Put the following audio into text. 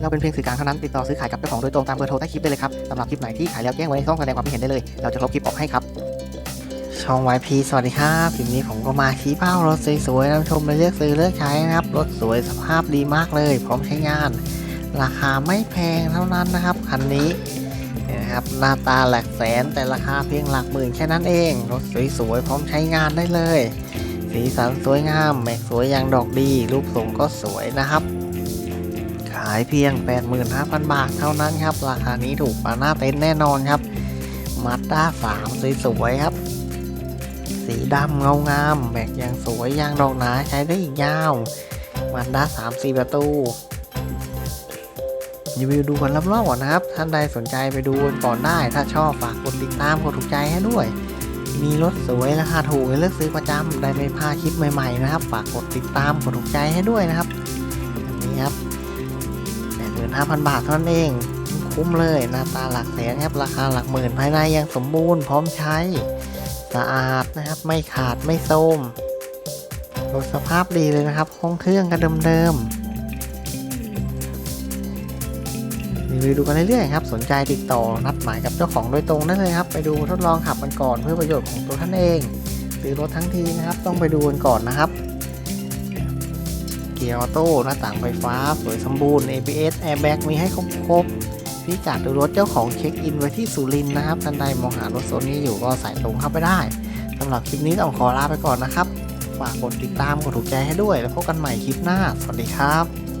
เราเป็นเพียงสื่อกลางเท่านั้นติดต่อซื้อขายกับเจ้าของโดยตรงตามเบอร์โทรใต้คลิปได้เลยครับสำหรับคลิปไหนที่ขายแล้วแจ้งไว้ในช่องแสดงความคิดเห็นได้เลย เราจะลบคลิปออกให้ครับช่อง YP สวัสดีครับคลิปนี้ผมก็มาชี้เป้ารถสวยๆนำชมไปเลือกซื้อเลือกใช้นะครับรถสวยสภาพดีมากเลย พร้อมใช้งาน ราคาไม่แพงเท่านั้นนะครับคันนี้นะครับหน้าตาหลักแสนแต่ราคาเพียงหลักหมื่นแค่นั้นเอง รถสวยๆพร้อมใช้งานได้เลย สีสันสวยงามแม็กสวยอย่างดอกดี รูปทรงก็สวยนะครับายเพียง 85,000 บาทเท่านั้นครับ ราคานี้ถูกกว่าหน้าเต็นท์แน่นอนครับมาด้า3สวยๆครับ สีดำเงางามแม็กยังสวยยางดอกหนาใช้ได้อีกยาวมาด้า3 4ประตูรีวิวดูกันรอบๆก่อนนะครับ ท่านใดสนใจไปดูก่อนได้ ถ้าชอบฝากกดติดตามกดถูกใจให้ด้วย มีรถสวยราคาถูกให้เลือกซื้อประจำได้ไม่พลาดคลิปใหม่ๆนะครับ ฝากกดติดตามกดถูกใจให้ด้วยนะครับอันนี้ครับ 85,000 บาทเท่านั้นเอง คุ้มเลยหน้าตาหลักแสนครับราคาหลักหมื่นภายในยังสมบูรณ์พร้อมใช้ สะอาดนะครับไม่ขาดไม่โทรมรถสภาพดีเลยนะครับห้องเครื่องกันเดิมๆรีวิวดูกันเรื่อยๆครับ สนใจติดต่อนัดหมายกับเจ้าของโดยตรงได้เลยครับ ไปดูทดลองขับกันก่อนเพื่อประโยชน์ของตัวท่านเองซื้อรถทั้งทีนะครับ ต้องไปดูกันก่อนนะครับ กียร์ออโต้หน้าต่างไฟฟ้าสวยสมบูรณ์ ABS Airbag มีให้ครบๆพี่จัดดูรถเจ้าของเช็คอินไว้ที่สุรินทร์นะครับท่านใดมองหารถโซนนี้อยู่ก็สายตรงเข้าไปได้สำหรับคลิปนี้ต้องขอลาไปก่อนนะครับ ฝากกดติดตามกดถูกใจให้ด้วย แล้วพบกันใหม่คลิปหน้า สวัสดีครับ